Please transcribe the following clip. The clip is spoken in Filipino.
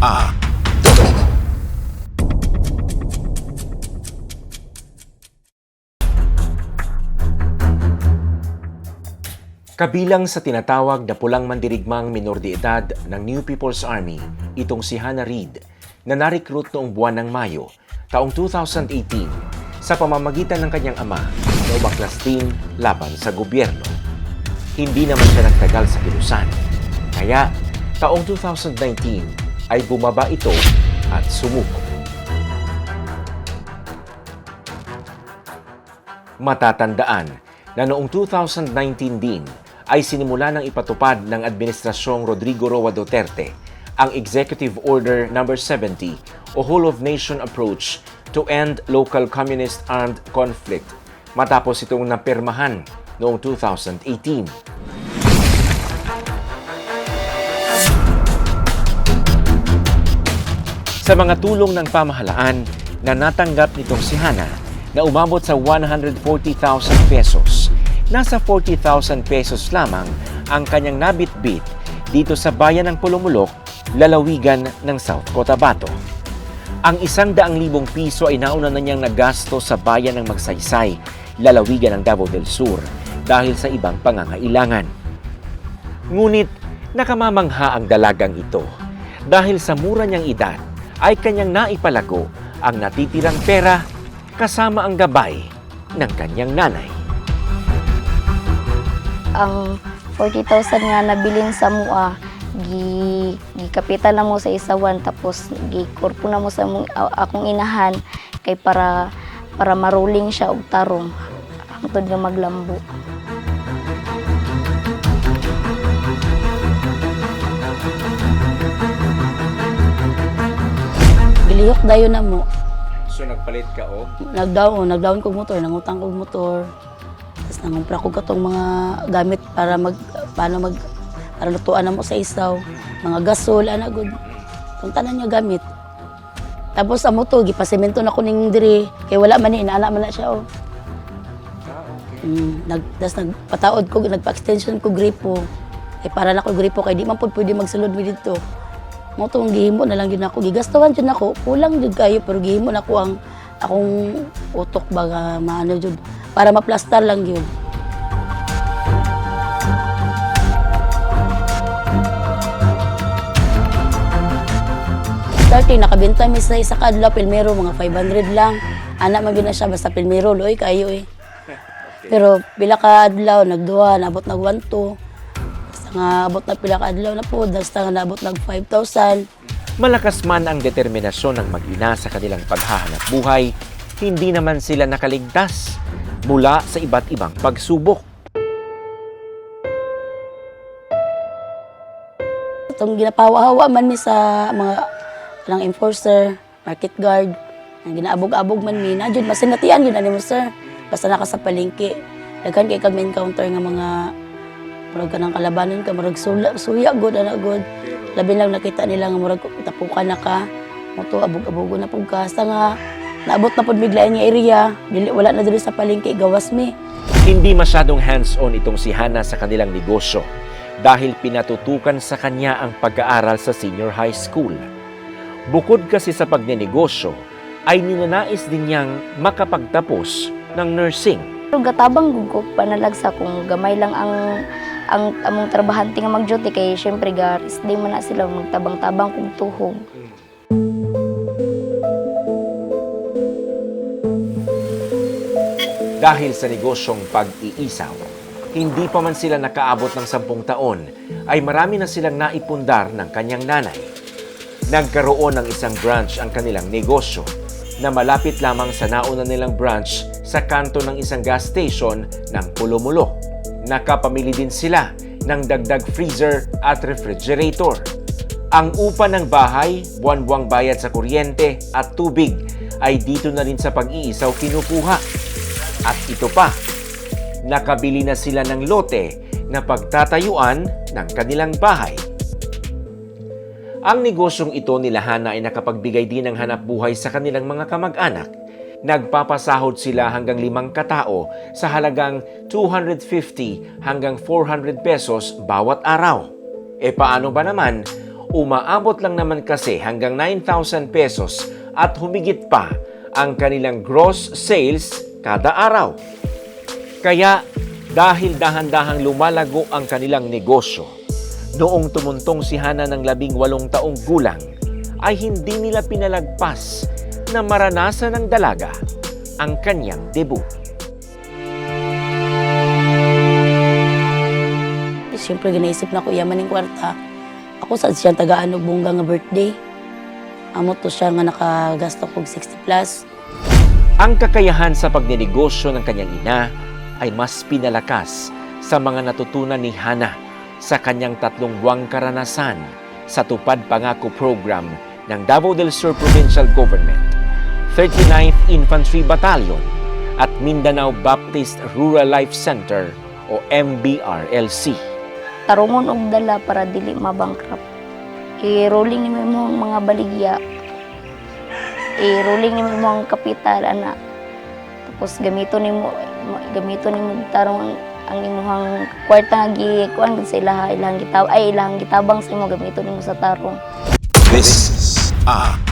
A. Kabilang sa tinatawag na pulang mandirigmang minor de edad ng New People's Army, itong si Hannah Reid, na na-recruit noong buwan ng Mayo, taong 2018, sa pamamagitan ng kanyang ama na umaklas din laban sa gobyerno. Hindi naman siya nagtagal sa kilusan. Kaya, taong 2019 ay bumaba ito at sumuko. Matatandaan na noong 2019 din ay sinimula ng ipatupad ng Administrasyong Rodrigo Roa Duterte ang Executive Order No. 70 o Whole of Nation Approach to End Local Communist Armed Conflict matapos itong napirmahan noong 2018. Sa mga tulong ng pamahalaan na natanggap nitong si Hana na umabot sa 140,000 pesos, nasa 40,000 pesos lamang ang kanyang nabitbit dito sa bayan ng Pulumulok, lalawigan ng South Cotabato. Ang isang daang libong piso ay nauna na niyang nagasto sa bayan ng Magsaysay, lalawigan ng Davao del Sur, dahil sa ibang pangangailangan. Ngunit nakamamangha ang dalagang ito dahil sa mura niyang edad ay kanyang naipalago ang natitirang pera kasama ang gabay ng kanyang nanay. ang 40,000 nga nabilin sa mua gi gikapitan na mo sa isawan tapos gikorpo na mo sa mong, akong inahan kay para para maruling siya og tarong hangtod nga maglambo Gilihok dayon na mo. So nagpalit ka og Nagdaon, nagdaon kog motor, nangutang kog motor. Tapos nangumpra ko katong mga gamit para mag paano mag para lutuan na mo sa isaw. Mga gasol ana gud. Kung tanan niya gamit. Tapos amo to gipasemento na ko ning diri kay wala man ni inaana man na siya oh. Mm, nag das nagpataod ko nagpa-extension ko gripo. Eh para na ko gripo kay di man pud pwede magsulod mi dito. Mo tong gihimo na lang yun ako. Gigastuhan jud ako. Kulang jud kayo pero gihimo na ko ang akong utok baga maano jud para maplastar lang yun. Starting, nakabenta mi sa isa kadlaw, pilmero, mga 500 lang. Anak man na siya, basta pilmero, loy kayo eh. Pero pila ka adlaw, nagduha, nabot nag 1 Basta nga abot na pila ka adlaw na po, basta nga nabot nag 5,000. Malakas man ang determinasyon ng mag-ina sa kanilang paghahanap buhay, hindi naman sila nakaligtas mula sa iba't ibang pagsubok. Itong ginapawa-hawa man mi sa mga lang enforcer, market guard, ang ginaabog-abog man mi, na jud masinatian ani mo sir. Basta naka sa palengke. Daghan kay kag encounter nga mga murag ka ng kalabanan ka, murag sula, suya good, ana good. Labi lang nakita nila nga murag tapukan na ka, mo to abog-abogo na pug ka. Basta nga naabot na pud biglain nga area, dili wala na dili sa palengke gawas mi. Hindi masyadong hands-on itong si Hana sa kanilang negosyo dahil pinatutukan sa kanya ang pag-aaral sa senior high school. Bukod kasi sa pagnenegosyo, ay ninanais din niyang makapagtapos ng nursing. pero gatabang ko panalagsa kung gamay lang ang ang among trabahante nga mag-duty kay syempre ga rest day man na sila magtabang-tabang kung tuhog Dahil sa negosyong pag-iisaw, hindi pa man sila nakaabot ng sampung taon, ay marami na silang naipundar ng kanyang nanay. Nagkaroon ng isang branch ang kanilang negosyo na malapit lamang sa nauna nilang branch sa kanto ng isang gas station ng Pulumulo. Nakapamili din sila ng dagdag freezer at refrigerator. Ang upa ng bahay, buwan-buwang bayad sa kuryente at tubig ay dito na rin sa pag-iisaw kinukuha. At ito pa, nakabili na sila ng lote na pagtatayuan ng kanilang bahay. Ang negosyong ito nila Hana ay nakapagbigay din ng hanap buhay sa kanilang mga kamag-anak. Nagpapasahod sila hanggang limang katao sa halagang 250 hanggang 400 pesos bawat araw. E paano ba naman Umaabot lang naman kasi hanggang 9,000 pesos at humigit pa ang kanilang gross sales kada araw. Kaya dahil dahan-dahang lumalago ang kanilang negosyo, noong tumuntong si Hana ng labing walong taong gulang, ay hindi nila pinalagpas na maranasan ng dalaga ang kanyang debut. Siyempre, ginaisip na ko yaman ng kwarta. Ako sa siyang tagaan og bungga nga birthday. Amo to siya nga nakagasto kog 60 plus. Ang kakayahan sa pagninegosyo ng kanyang ina ay mas pinalakas sa mga natutunan ni Hana sa kanyang tatlong buwang karanasan sa Tupad Pangako Program ng Davao del Sur Provincial Government, 39th Infantry Battalion at Mindanao Baptist Rural Life Center o MBRLC. tarungon og dala para dili mabankrupt. I-rolling nimo imong mga baligya. I-rolling nimo imong kapital ana. Tapos gamiton nimo gamiton nimo tarong ang, ang imong kwarta nga gikuan sa ilaha ilahang gitab ay ilahang gitabang sa imo gamiton nimo sa tarong. This is a